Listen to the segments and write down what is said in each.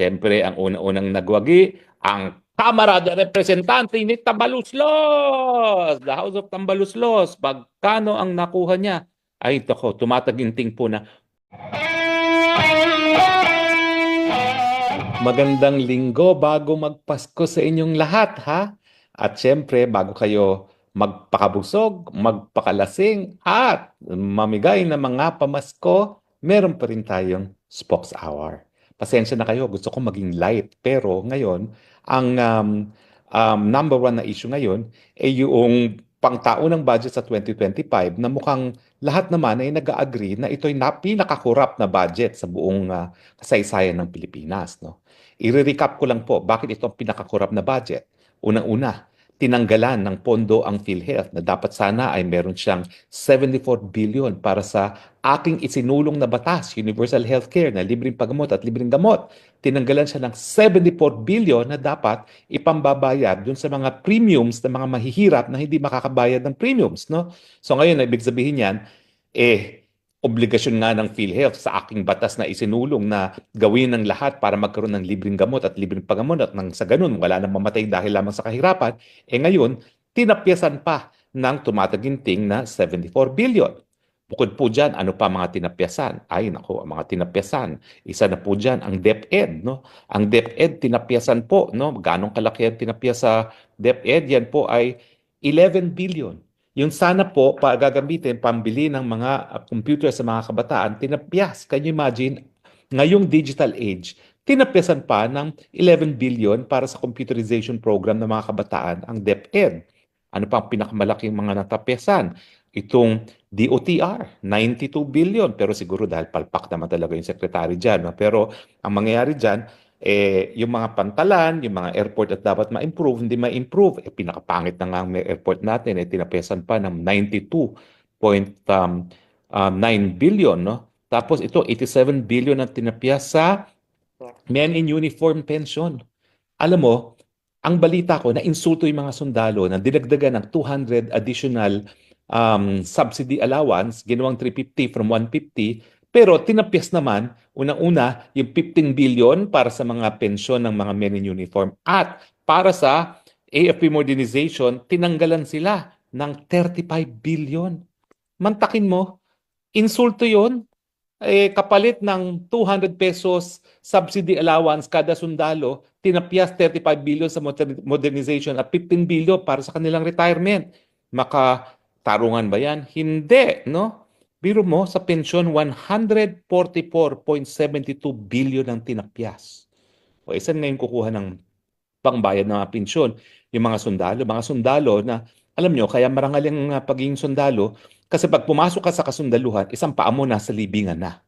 Siyempre, ang una-unang nagwagi, ang Kamara de Representante ni Tambaluslos! The House of Tambaluslos. Pagkano ang nakuha niya? Ay, ito ko, tumataginting po na Magandang linggo bago magpasko sa inyong lahat, ha? At syempre, bago kayo magpakabusog, magpakalasing, at mamigay ng mga pamasko, meron pa rin tayong Spokes Hour. Pasensya na kayo, gusto ko maging light. Pero ngayon, ang um, um, number one na issue ngayon ay yung pangtaunang budget sa 2025 na mukhang lahat naman ay nag-agree na ito'y na pinakakurap na budget sa buong uh, kasaysayan ng Pilipinas. No? I-recap ko lang po bakit ito ang pinakakurap na budget. Unang-una, tinanggalan ng pondo ang PhilHealth na dapat sana ay meron siyang 74 billion para sa aking isinulong na batas, Universal Healthcare na libreng paggamot at libreng gamot. Tinanggalan siya ng 74 billion na dapat ipambabayad dun sa mga premiums ng mga mahihirap na hindi makakabayad ng premiums. No? So ngayon, ibig sabihin yan, eh, obligasyon nga ng PhilHealth sa aking batas na isinulong na gawin ng lahat para magkaroon ng libreng gamot at libreng paggamot at nang sa ganun wala nang mamatay dahil lamang sa kahirapan, eh ngayon, tinapyasan pa ng tumataginting na 74 billion. Bukod po dyan, ano pa mga tinapyasan? Ay, nako, ang mga tinapyasan. Isa na po dyan, ang DepEd. No? Ang DepEd, tinapyasan po. No? Ganong kalaki ang tinapyas sa DepEd? Yan po ay 11 billion. Yung sana po pagagamitin pambili ng mga uh, computer sa mga kabataan, tinapyas. Can you imagine? Ngayong digital age, tinapyasan pa ng 11 billion para sa computerization program ng mga kabataan, ang DepEd. Ano pa ang pinakamalaking mga natapyasan? Itong DOTR, 92 billion. Pero siguro dahil palpak naman talaga yung secretary dyan. Pero ang mangyayari dyan, eh, yung mga pantalan, yung mga airport at dapat ma-improve, hindi ma-improve. Eh, pinakapangit na nga ang airport natin, eh, tinapesan pa ng 92.9 um, billion. No? Tapos ito, 87 billion ang tinapyas sa men in uniform pension. Alam mo, ang balita ko na insulto yung mga sundalo na dinagdagan ng 200 additional um, subsidy allowance, ginawang 350 from 150, pero tinapyas naman, unang-una, yung 15 billion para sa mga pensyon ng mga men in uniform. At para sa AFP modernization, tinanggalan sila ng 35 billion. Mantakin mo, insulto yon eh, kapalit ng 200 pesos subsidy allowance kada sundalo, tinapyas 35 billion sa modernization at 15 billion para sa kanilang retirement. Maka tarungan ba yan? Hindi, no? Biro mo, sa pensyon, 144.72 billion ang tinapyas. O isan ngayon kukuha ng pangbayad ng mga pensyon? Yung mga sundalo. Mga sundalo na, alam nyo, kaya marangal yung uh, pagiging sundalo, kasi pag pumasok ka sa kasundaluhan, isang paa mo nasa libingan na.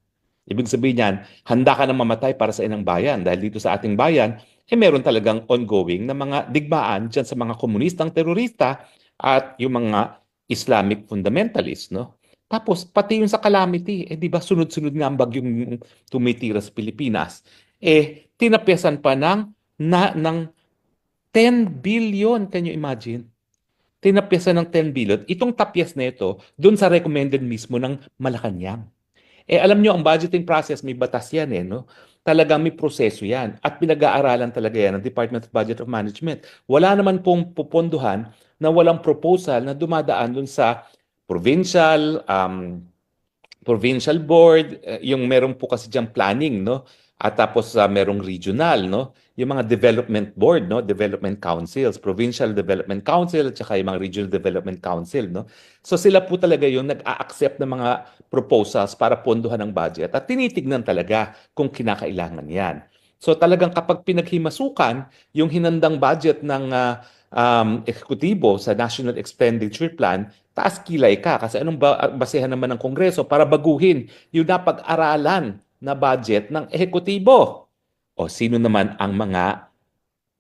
Ibig sabihin niyan, handa ka na mamatay para sa inang bayan. Dahil dito sa ating bayan, eh meron talagang ongoing na mga digmaan dyan sa mga komunistang terorista at yung mga Islamic fundamentalists, no? Tapos pati yung sa calamity, eh di ba sunod-sunod nga ang bagyong tumitira sa Pilipinas. Eh tinapyasan pa ng na ng 10 billion, can you imagine? Tinapyasan ng 10 billion. Itong tapyas na ito, doon sa recommended mismo ng Malacanang. Eh alam nyo, ang budgeting process, may batas yan eh, no? Talagang may proseso yan. At pinag-aaralan talaga yan ng Department of Budget of Management. Wala naman pong pupondohan na walang proposal na dumadaan doon sa provincial, um, provincial board, uh, yung meron po kasi diyang planning, no? At tapos uh, merong regional, no? Yung mga development board, no? Development councils, provincial development council at saka yung mga regional development council, no? So sila po talaga yung nag-a-accept ng mga proposals para pondohan ng budget at tinitignan talaga kung kinakailangan 'yan. So talagang kapag pinaghimasukan yung hinandang budget ng uh, um, eksekutibo sa National Expenditure Plan, taas kilay ka kasi anong ba, basehan naman ng Kongreso para baguhin yung napag-aralan na budget ng ehekutibo. O sino naman ang mga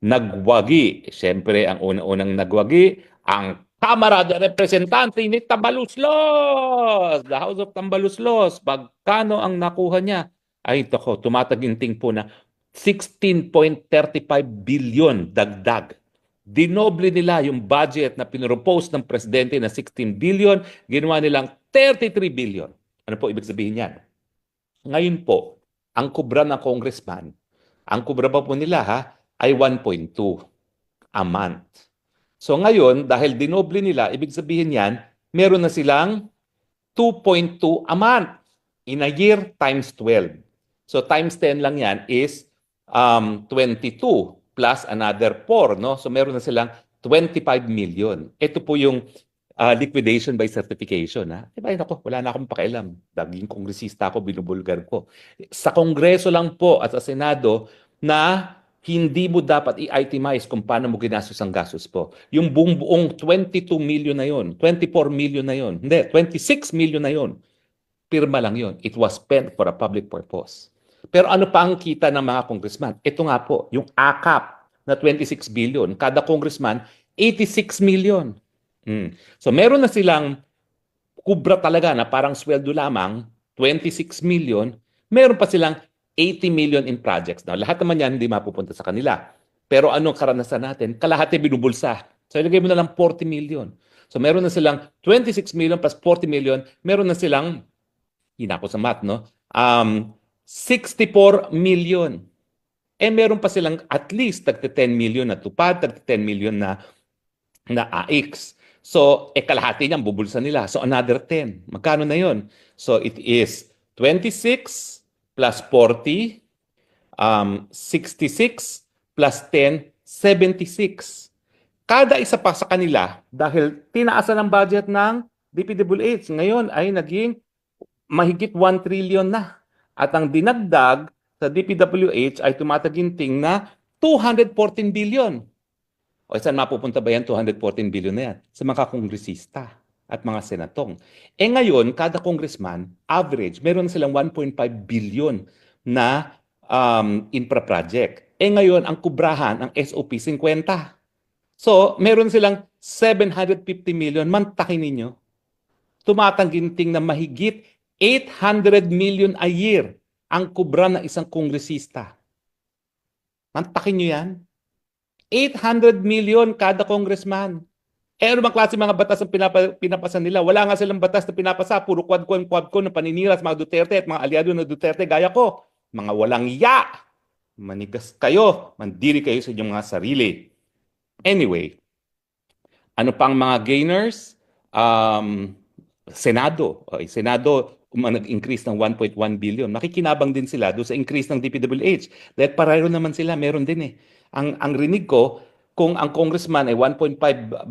nagwagi? Siyempre, ang una-unang nagwagi, ang Kamara de Representante ni Tambaluslos! The House of Tambaluslos. Pagkano ang nakuha niya? Ay, ito ko, tumataginting po na 16.35 billion dagdag dinoble nila yung budget na pinropose ng presidente na 16 billion, ginawa nilang 33 billion. Ano po ibig sabihin yan? Ngayon po, ang kubra ng congressman, Ang kubra pa po nila ha, ay 1.2 a month. So ngayon, dahil dinoble nila, ibig sabihin yan, meron na silang 2.2 a month in a year times 12. So times 10 lang yan is um, 22 plus another 4. No? So meron na silang 25 million. Ito po yung ah, liquidation by certification. Ha? Diba, ako, wala na akong pakialam. Daging kongresista ako, binubulgar ko. Sa kongreso lang po at sa senado na hindi mo dapat i-itemize kung paano mo ginastos ang gastos po. Yung buong buong 22 million na yon, 24 million na yon, hindi, 26 million na yon, pirma lang yon. It was spent for a public purpose. Pero ano pa ang kita ng mga congressman? Ito nga po, yung AKAP na 26 billion, kada congressman, 86 million. Mm. So meron na silang kubra talaga na parang sweldo lamang, 26 million, meron pa silang 80 million in projects. Now, lahat naman yan hindi mapupunta sa kanila. Pero anong karanasan natin? Kalahati binubulsa. So ilagay mo na lang 40 million. So meron na silang 26 million plus 40 million, meron na silang, hina ko sa math, no? Um, 64 million. Eh meron pa silang at least tagte 10 million na tupad, tagte 10 million na na AX. So, eh kalahati niyan bubulsa nila. So, another 10. Magkano na yon? So, it is 26 plus 40, um, 66 plus 10, 76. Kada isa pa sa kanila, dahil tinaasan ang budget ng DPWH, ngayon ay naging mahigit 1 trillion na. At ang dinagdag sa DPWH ay tumataginting na 214 billion. O saan mapupunta ba yan 214 billion na yan? Sa mga kongresista at mga senatong. Eh ngayon, kada congressman, average, meron silang 1.5 billion na um, infra project. Eh ngayon, ang kubrahan, ang SOP, 50. So, meron silang 750 million. Mantakin ninyo. Tumatangginting na mahigit 800 million a year ang kubra ng isang kongresista. Mantakin nyo yan. 800 million kada congressman. Eh ano bang klase mga batas ang pinapa, pinapasa nila? Wala nga silang batas na pinapasa. Puro quad-con, quad-con na paninira sa mga Duterte at mga aliado ng Duterte gaya ko. Mga walang ya. Manigas kayo. Mandiri kayo sa inyong mga sarili. Anyway, ano pang mga gainers? Um, Senado. Okay, Senado, nag-increase ng 1.1 billion, makikinabang din sila doon sa increase ng DPWH. Dahil pareho naman sila, meron din eh. Ang, ang rinig ko, kung ang congressman ay 1.5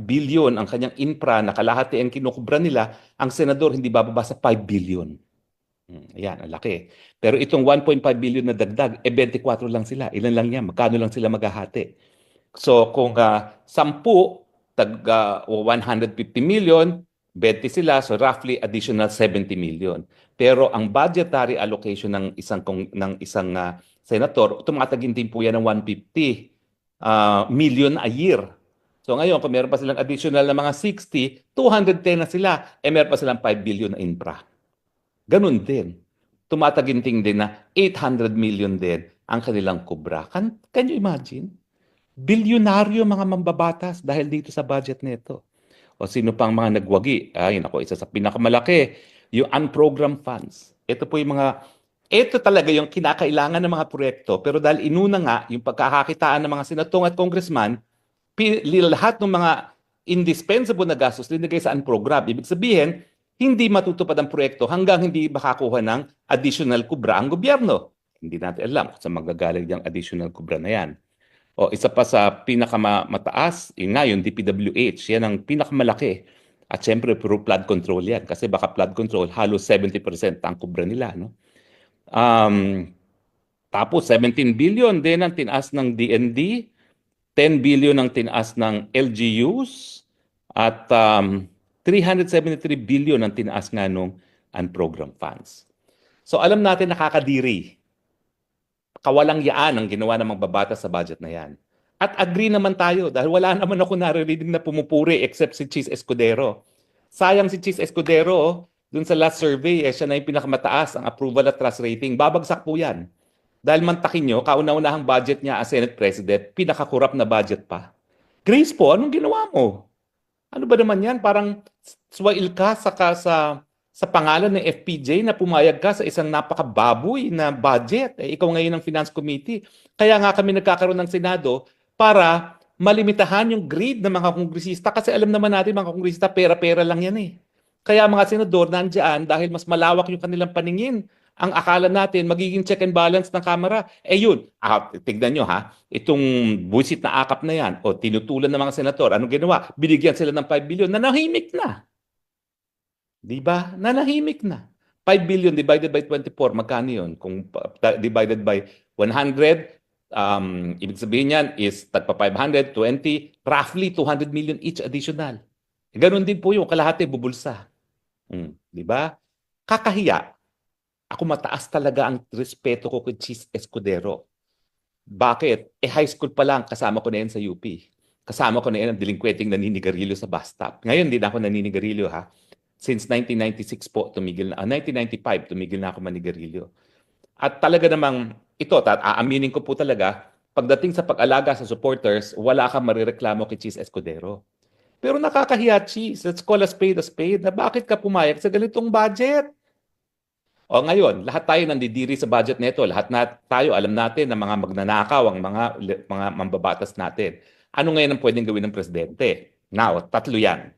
billion ang kanyang infra na kalahati ang kinukubra nila, ang senador hindi bababa sa 5 billion. Hmm, Ayan, ang laki. Pero itong 1.5 billion na dagdag, eh 24 lang sila. Ilan lang yan? Magkano lang sila maghahati? So kung uh, 10, tag ah, 150 million, 20 sila, so roughly additional 70 million. Pero ang budgetary allocation ng isang kong ng isang ah, senator, tumataginting po yan ng 150 ah, million a year. So ngayon, kung meron pa silang additional na mga 60, 210 na sila, eh meron pa silang 5 billion na infra. Ganun din. Tumataginting din na 800 million din ang kanilang kubra. Can, can you imagine? Bilyonaryo mga mambabatas dahil dito sa budget nito. O sino pang mga nagwagi? Ay, nako, isa sa pinakamalaki, yung unprogrammed funds. Ito po yung mga, ito talaga yung kinakailangan ng mga proyekto. Pero dahil inuna nga yung pagkakakitaan ng mga senatong at congressman, lahat ng mga indispensable na gastos linagay sa unprogram. Ibig sabihin, hindi matutupad ang proyekto hanggang hindi makakuha ng additional kubra ang gobyerno. Hindi natin alam kung saan magagaling yung additional kubra na yan. O isa pa sa pinakamataas, yun nga yung DPWH, yan ang pinakamalaki. At syempre, puro flood control yan. Kasi baka flood control, halos 70% ang kubra nila. No? Um, tapos 17 billion din ang tinaas ng DND, 10 billion ang tinaas ng LGUs, at um, 373 billion ang tinaas nga nung unprogrammed funds. So alam natin nakakadiri kawalang yaan ang ginawa ng magbabata sa budget na yan. At agree naman tayo dahil wala naman ako naririnig na pumupuri except si Cheese Escudero. Sayang si Cheese Escudero, oh, dun sa last survey, eh, siya na yung pinakamataas ang approval at trust rating. Babagsak po yan. Dahil mantakin nyo, kauna-unahang budget niya as Senate President, pinakakurap na budget pa. Grace po, anong ginawa mo? Ano ba naman yan? Parang swail ka sa, sa sa pangalan ng FPJ na pumayag ka sa isang napakababoy na budget. Eh, ikaw ngayon ang Finance Committee. Kaya nga kami nagkakaroon ng Senado para malimitahan yung greed ng mga kongresista kasi alam naman natin mga kongresista pera-pera lang yan eh. Kaya mga senador nandiyan dahil mas malawak yung kanilang paningin. Ang akala natin magiging check and balance ng Kamara. Eh yun, ah, tignan nyo ha, itong buwisit na akap na yan o tinutulan ng mga senador, anong ginawa? Binigyan sila ng 5 billion, nanahimik na. Di ba? Nanahimik na. 5 billion divided by 24, magkano yun? Kung ta- divided by 100, um, ibig sabihin yan is tagpa 500, 20, roughly 200 million each additional. Ganon din po yung kalahati bubulsa. Hmm, di ba? Kakahiya. Ako mataas talaga ang respeto ko kay Cheese Escudero. Bakit? Eh high school pa lang kasama ko na yan sa UP. Kasama ko na yan ang delinquenting naninigarilyo sa bus stop. Ngayon, hindi na ako naninigarilyo ha. Since 1996 po, tumigil na, ah, 1995, tumigil na ako manigarilyo. At talaga namang, ito, ta- aaminin ko po talaga, pagdating sa pag-alaga sa supporters, wala kang marireklamo kay Cheese Escudero. Pero nakakahiya, Cheese. Let's call a spade a spade. Na bakit ka pumayag sa ganitong budget? O ngayon, lahat tayo nandidiri sa budget nito. Lahat na tayo alam natin na mga magnanakaw ang mga mga mambabatas natin. Ano ngayon ang pwedeng gawin ng presidente? Now, tatlo yan.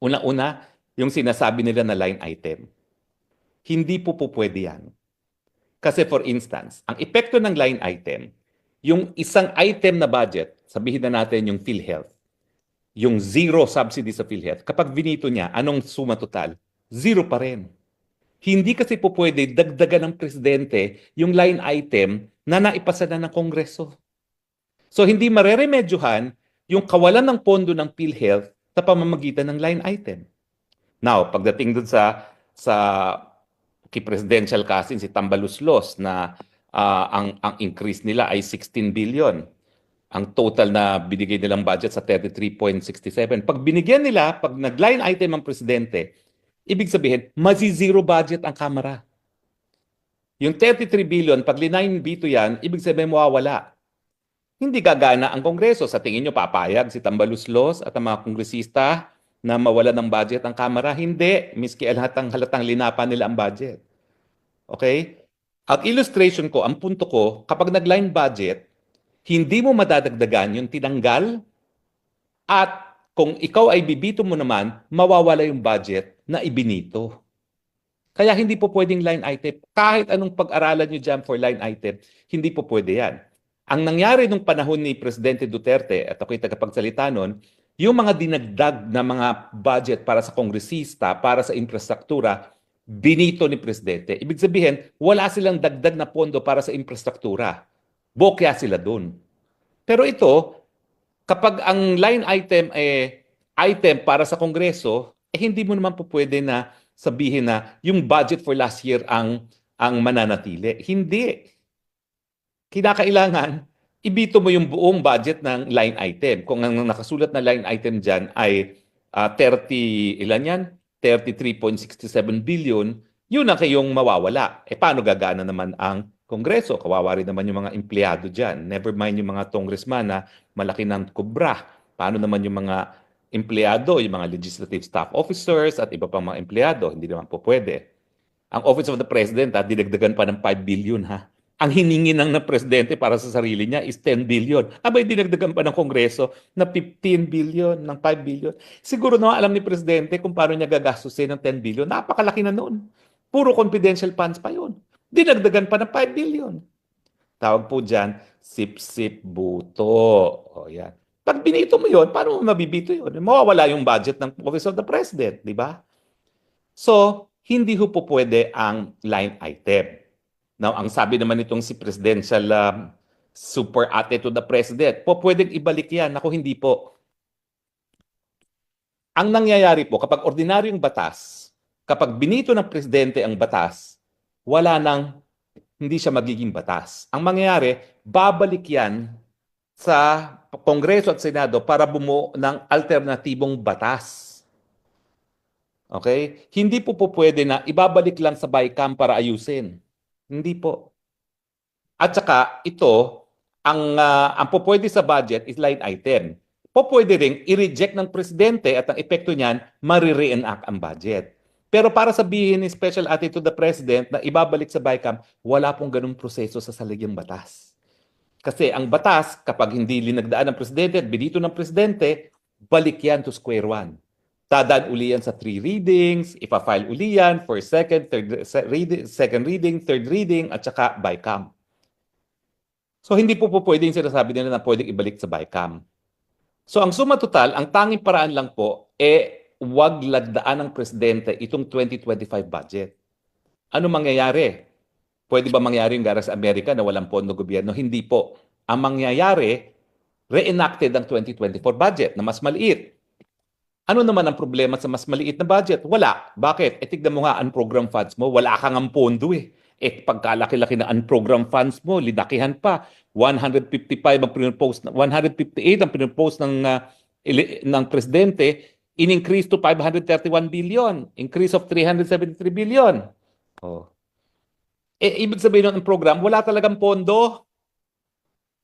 Una-una, yung sinasabi nila na line item. Hindi po po pwede yan. Kasi for instance, ang epekto ng line item, yung isang item na budget, sabihin na natin yung PhilHealth, yung zero subsidy sa PhilHealth, kapag binito niya, anong suma total? Zero pa rin. Hindi kasi po pwede dagdagan ng presidente yung line item na naipasa na ng Kongreso. So hindi mareremedyohan yung kawalan ng pondo ng PhilHealth sa pamamagitan ng line item. Now, pagdating dun sa sa kay presidential casting si Tambaluslos na ah, ang ang increase nila ay 16 billion. Ang total na binigay nilang budget sa 33.67. Pag binigyan nila, pag nag-line item ang presidente, ibig sabihin, mazi-zero budget ang Kamara. Yung 33 billion, pag linayin dito yan, ibig sabihin mawawala. Hindi gagana ang Kongreso. Sa tingin nyo, papayag si Tambaluslos at ang mga kongresista na mawala ng budget ang Kamara? Hindi. Miski halatang, halatang linapan nila ang budget. Okay? Ang illustration ko, ang punto ko, kapag nag-line budget, hindi mo madadagdagan yung tinanggal at kung ikaw ay bibito mo naman, mawawala yung budget na ibinito. Kaya hindi po pwedeng line item. Kahit anong pag-aralan nyo dyan for line item, hindi po pwede yan. Ang nangyari nung panahon ni Presidente Duterte, at ako'y tagapagsalita nun, yung mga dinagdag na mga budget para sa kongresista, para sa infrastruktura, binito ni Presidente. Ibig sabihin, wala silang dagdag na pondo para sa infrastruktura. Bokya sila dun. Pero ito, kapag ang line item eh item para sa Kongreso, eh hindi mo naman po pwede na sabihin na yung budget for last year ang ang mananatili. Hindi. Kinakailangan ibito mo yung buong budget ng line item. Kung ang nakasulat na line item diyan ay ah, 30 ilan yan? 33.67 billion, yun ang kayong mawawala. Eh paano gagana naman ang Kongreso? Kawawa rin naman yung mga empleyado dyan. Never mind yung mga congressman na malaki ng kubra. Paano naman yung mga empleyado, yung mga legislative staff officers at iba pang mga empleyado? Hindi naman po pwede. Ang Office of the President, ha, dinagdagan pa ng 5 billion. Ha? Ang hiningi ng, ng Presidente para sa sarili niya is 10 billion. Abay, dinagdagan pa ng Kongreso na 15 billion, ng 5 billion. Siguro na alam ni Presidente kung paano niya gagastusin ng 10 billion. Napakalaki na noon. Puro confidential funds pa yun. Dinagdagan pa ng 5 billion. Tawag po dyan, sip-sip buto. O yan. Pag binito mo yun, paano mo mabibito yun? Mawawala yung budget ng Office of the President, di ba? So, hindi ho po pwede ang line item. Now, ang sabi naman nitong si Presidential um, Super Ate to the President, po pwedeng ibalik yan. Ako hindi po. Ang nangyayari po, kapag ordinaryong batas, kapag binito ng Presidente ang batas, wala nang, hindi siya magiging batas. Ang mangyayari, babalik yan sa Kongreso at Senado para bumuo ng alternatibong batas. Okay? Hindi po po pwede na ibabalik lang sa BICAM para ayusin. Hindi po. At saka ito, ang ah, ang po pwede sa budget is line item. Po pwede ring i-reject ng presidente at ang epekto niyan, mari-reenact ang budget. Pero para sabihin ni Special Attitude to the President na ibabalik sa BICAM, wala pong ganung proseso sa saligang batas. Kasi ang batas, kapag hindi linagdaan ng Presidente at binito ng Presidente, balik yan to square one. Dadaan uli yan sa three readings, ipa-file uli yan for second, third, reading, second reading, third reading, at saka BICAM. So hindi po po pwede sinasabi nila na pwedeng ibalik sa BICAM. So ang suma total, ang tanging paraan lang po, eh wag lagdaan ng presidente itong 2025 budget. Ano mangyayari? Pwede ba mangyari yung gara sa Amerika na walang pondo gobyerno? Hindi po. Ang mangyayari, reenacted ang 2024 budget na mas maliit. Ano naman ang problema sa mas maliit na budget? Wala. Bakit? E tignan mo nga ang program funds mo, wala kang ang pondo eh. Eh pagkalaki-laki na ang program funds mo, lidakihan pa. 155 ang pinopose, 158 ang pinopose ng ili- ng presidente, in-increase to 531 billion, increase of 373 billion. Oh. Eh, ibig sabihin ang program, wala talagang pondo.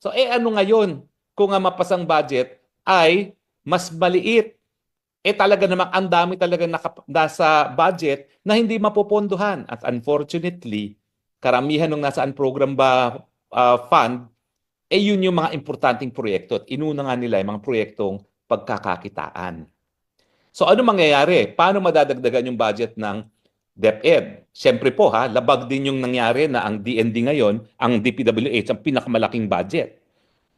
So, eh ano ngayon? Kung ang mapasang budget ay mas maliit. Eh talaga namang ang dami talaga naka, nasa budget na hindi mapopondohan. At unfortunately, karamihan ng nasaan program ba ah, fund, eh yun yung mga importanteng proyekto. At inuna nga nila yung mga proyektong pagkakakitaan. So ano mangyayari? Paano madadagdagan yung budget ng DepEd? Siyempre po ha, labag din yung nangyari na ang DND ngayon, ang DPWH, ang pinakamalaking budget.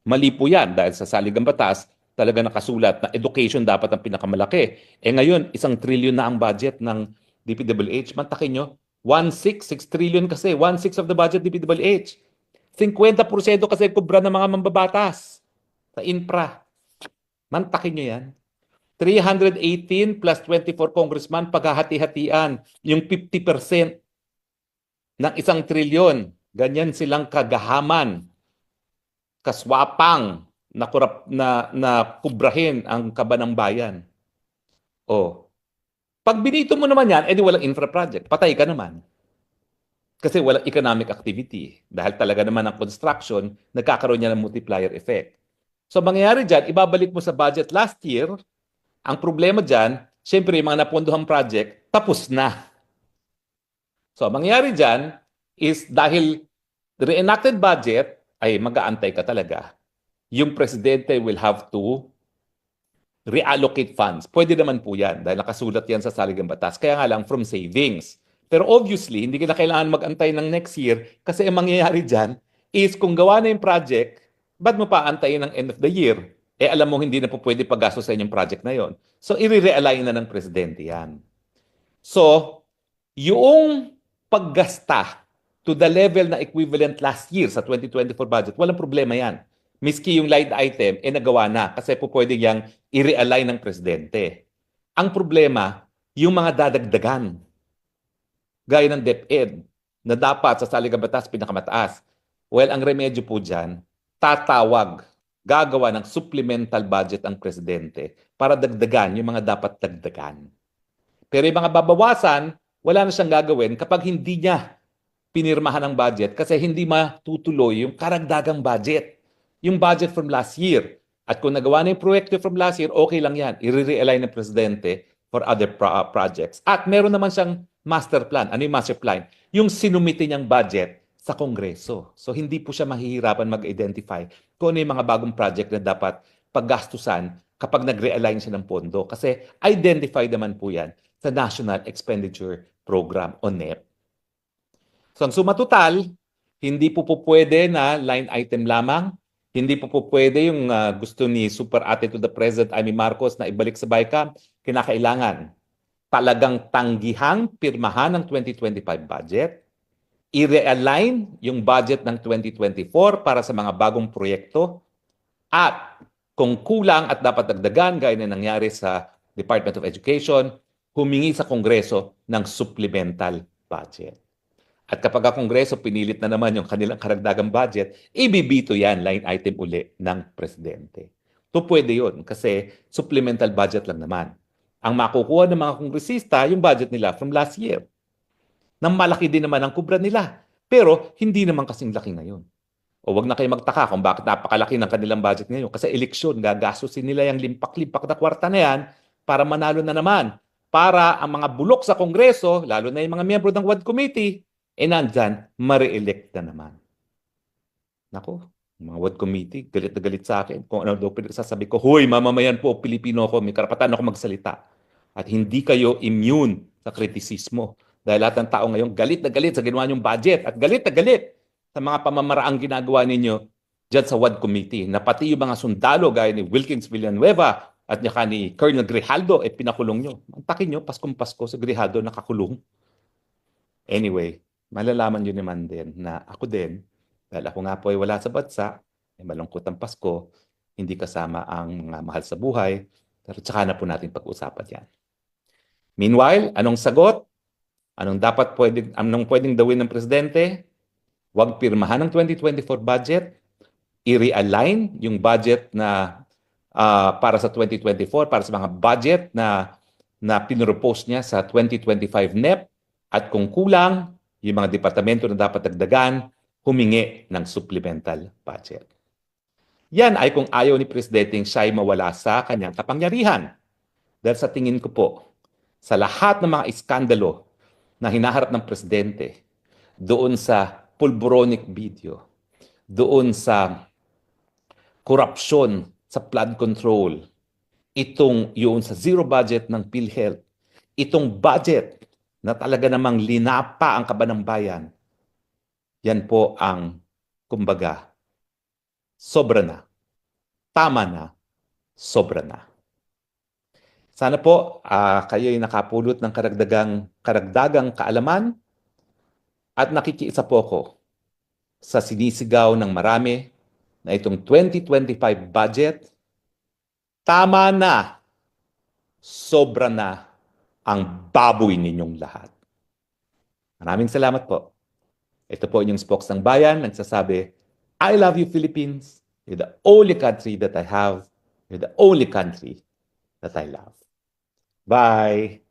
Mali po yan dahil sa saligang batas, talaga nakasulat na education dapat ang pinakamalaki. Eh ngayon, isang trillion na ang budget ng DPWH. Mantakin nyo, 1.6, 6 trillion kasi, 1.6 of the budget DPWH. 50% kasi kubra ng mga mambabatas sa infra. Mantakin nyo yan. 318 plus 24 congressman paghahati-hatian. Yung 50% ng isang trilyon. Ganyan silang kagahaman, kaswapang na, kurap, na, na kubrahin ang kaba ng bayan. O, pag binito mo naman yan, edi walang infra project. Patay ka naman. Kasi walang economic activity. Dahil talaga naman ang construction, nagkakaroon niya ng multiplier effect. So, mangyayari dyan, ibabalik mo sa budget last year, ang problema dyan, syempre, yung mga napondohang project, tapos na. So, ang mangyayari dyan is dahil reenacted budget, ay mag-aantay ka talaga. Yung presidente will have to reallocate funds. Pwede naman po yan dahil nakasulat yan sa saligang batas. Kaya nga lang from savings. Pero obviously, hindi na kailangan mag-antay ng next year kasi ang mangyayari dyan is kung gawa na yung project, ba't mo pa antayin ng end of the year? Eh alam mo hindi na po pwede paggasto sa inyong project na yon. So i-realign na ng presidente yan. So, yung paggasta to the level na equivalent last year sa 2024 budget, walang problema yan. Miski yung line item, eh nagawa na kasi po pwede yang i-realign ng presidente. Ang problema, yung mga dadagdagan, gaya ng DepEd, na dapat sa saligang batas pinakamataas. Well, ang remedyo po dyan, tatawag, gagawa ng supplemental budget ang presidente para dagdagan yung mga dapat dagdagan. Pero yung mga babawasan, wala na siyang gagawin kapag hindi niya pinirmahan ang budget kasi hindi matutuloy yung karagdagang budget. Yung budget from last year. At kung nagawa na yung proyekto from last year, okay lang yan. I-realign ng presidente for other pro- uh, projects. At meron naman siyang master plan. Ano yung master plan? Yung sinumite niyang budget sa Kongreso. So hindi po siya mahihirapan mag-identify kung ano yung mga bagong project na dapat paggastusan kapag nag-realign siya ng pondo. Kasi identified naman po yan sa National Expenditure Program o NEP. So ang suma total, hindi po po pwede na line item lamang. Hindi po po pwede yung ah, gusto ni Super Ate to the President Amy Marcos na ibalik sa BICAM. Kinakailangan talagang tanggihang pirmahan ng 2025 budget, i-realign yung budget ng 2024 para sa mga bagong proyekto, at kung kulang at dapat dagdagan, gaya na nangyari sa Department of Education, humingi sa Kongreso ng supplemental budget. At kapag ang Kongreso pinilit na naman yung kanilang karagdagang budget, ibibito yan, line item uli ng Presidente. To pwede yun kasi supplemental budget lang naman. Ang makukuha ng mga kongresista, yung budget nila from last year. Nang malaki din naman ang kubra nila. Pero hindi naman kasing laki ngayon. O wag na kayo magtaka kung bakit napakalaki ng kanilang budget ngayon. Kasi eleksyon, gagastusin nila yung limpak-limpak na kwarta na yan para manalo na naman. para ang mga bulok sa Kongreso, lalo na yung mga miyembro ng WAD Committee, eh nandyan, ma-re-elect na naman. Nako, mga WAD Committee, galit na galit sa akin. Kung ano daw pinagsasabi ko, Hoy, mamamayan po, Pilipino ako, may karapatan ako magsalita. At hindi kayo immune sa kritisismo. Dahil lahat ng tao ngayon galit na galit sa ginawa niyong budget at galit na galit sa mga pamamaraang ginagawa ninyo dyan sa WAD Committee na pati yung mga sundalo gaya ni Wilkins Villanueva at niya ni Colonel Grijaldo, eh pinakulong nyo. Mantakin nyo, Paskong Pasko si Grijaldo nakakulong. Anyway, malalaman nyo naman din na ako din, dahil ako nga po ay wala sa bansa, ay malungkot ang Pasko, hindi kasama ang mga mahal sa buhay, pero tsaka na po natin pag-usapan yan. Meanwhile, anong sagot? Anong dapat pwedeng, anong pwedeng gawin ng presidente? Huwag pirmahan ng 2024 budget, i-realign yung budget na ah, para sa 2024, para sa mga budget na na pinropose niya sa 2025 NEP at kung kulang, yung mga departamento na dapat dagdagan, humingi ng supplemental budget. Yan ay kung ayaw ni Presidente siya ay mawala sa kanyang kapangyarihan. Dahil sa tingin ko po, sa lahat ng mga iskandalo na hinaharap ng Presidente, doon sa pulboronic video, doon sa korupsyon sa flood control, itong yun sa zero budget ng PhilHealth, itong budget na talaga namang linapa ang kaba ng bayan, yan po ang, kumbaga, sobra na. Tama na. Sobra na. Sana po ah, kayo'y nakapulot ng karagdagang, karagdagang kaalaman at nakikiisa po ako sa sinisigaw ng marami na itong 2025 budget, tama na, sobra na ang baboy ninyong lahat. Maraming salamat po. Ito po inyong spokes ng bayan, nagsasabi, I love you Philippines. You're the only country that I have. You're the only country that I love. Bye!